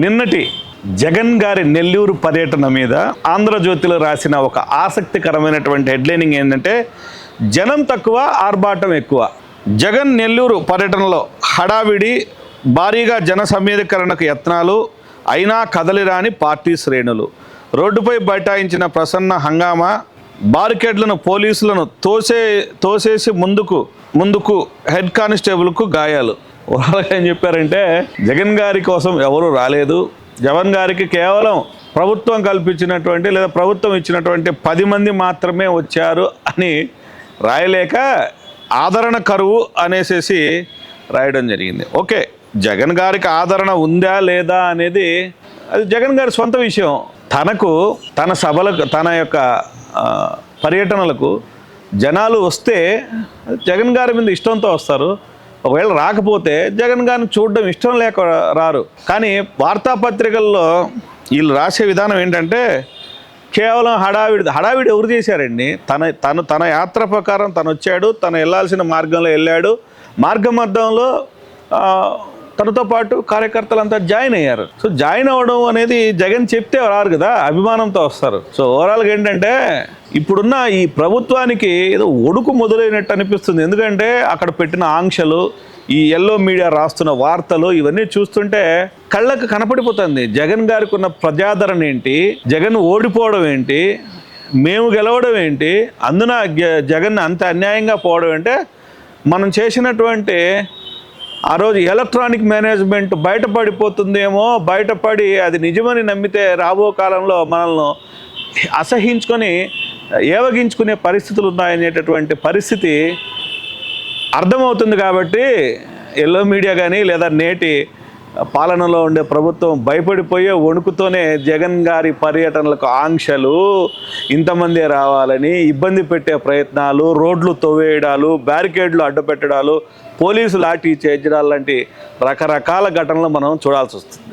నిన్నటి జగన్ గారి నెల్లూరు పర్యటన మీద ఆంధ్రజ్యోతిలో రాసిన ఒక ఆసక్తికరమైనటువంటి హెడ్లైనింగ్ ఏంటంటే జనం తక్కువ ఆర్భాటం ఎక్కువ. జగన్ నెల్లూరు పర్యటనలో హడావిడి భారీగా జన సమీకరణకు యత్నాలు అయినా కదలిరాని పార్టీ శ్రేణులు. రోడ్డుపై బైఠాయించిన ప్రసన్న హంగామా బారికేడ్లను పోలీసులను తోసే తోసేసి ముందుకు ముందుకు హెడ్ కానిస్టేబుల్కు గాయాలు. ఓవరాల్గా ఏం చెప్పారంటే జగన్ గారి కోసం ఎవరు రాలేదు. జగన్ గారికి కేవలం ప్రభుత్వం కల్పించినటువంటి లేదా ప్రభుత్వం ఇచ్చినటువంటి పది మంది మాత్రమే వచ్చారు అని రాయలేక ఆదరణ కరువు అనేసేసి రాయడం జరిగింది. ఓకే జగన్ గారికి ఆదరణ ఉందా లేదా అనేది అది జగన్ గారి సొంత విషయం. తనకు తన సభలకు తన యొక్క పర్యటనలకు జనాలు వస్తే జగన్ గారి మీద ఇష్టంతో వస్తారు. ఒకవేళ రాకపోతే జగన్ గారిని చూడడం ఇష్టం లేక రారు. కానీ వార్తాపత్రికల్లో వీళ్ళు రాసే విధానం ఏంటంటే కేవలం హడావిడి హడావిడి ఎవరు చేశారండి? తన తను తన యాత్ర ప్రకారం తను వచ్చాడు తను వెళ్ళాల్సిన మార్గంలో వెళ్ళాడు. మార్గ మధ్యంలో తనతో పాటు కార్యకర్తలంతా జాయిన్ అయ్యారు. సో జాయిన్ అవ్వడం అనేది జగన్ చెప్తే రారు కదా అభిమానంతో వస్తారు. సో ఓవరాల్గా ఏంటంటే ఇప్పుడున్న ఈ ప్రభుత్వానికి ఏదో ఒడుకు మొదలైనట్టు అనిపిస్తుంది. ఎందుకంటే అక్కడ పెట్టిన ఆంక్షలు ఈ ఎల్లో మీడియా రాస్తున్న వార్తలు ఇవన్నీ చూస్తుంటే కళ్ళకు కనపడిపోతుంది. జగన్ గారికి ఉన్న ప్రజాదరణ ఏంటి? జగన్ ఓడిపోవడం ఏంటి? మేము గెలవడం ఏంటి? అందున జగన్ అంత అన్యాయంగా పోవడం అంటే మనం చేసినటువంటి ఆ రోజు ఎలక్ట్రానిక్ మేనేజ్మెంట్ బయటపడిపోతుందేమో బయటపడి అది నిజమని నమ్మితే రాబో కాలంలో మనల్ని అసహించుకొని ఏవగించుకునే పరిస్థితులు ఉన్నాయనేటటువంటి పరిస్థితి అర్థమవుతుంది కాబట్టి ఎల్లో మీడియా కానీ లేదా నేటి పాలనలో ఉండే ప్రభుత్వం భయపడిపోయే వణుకుతోనే జగన్ గారి పర్యటనలకు ఆంక్షలు ఇంతమందే రావాలని ఇబ్బంది పెట్టే ప్రయత్నాలు రోడ్లు తొవేయడాలు బ్యారికేడ్లు అడ్డుపెట్టడాలు పోలీసు లాఠీ చేర్చడాలు లాంటి రకరకాల ఘటనలు మనం చూడాల్సి వస్తుంది.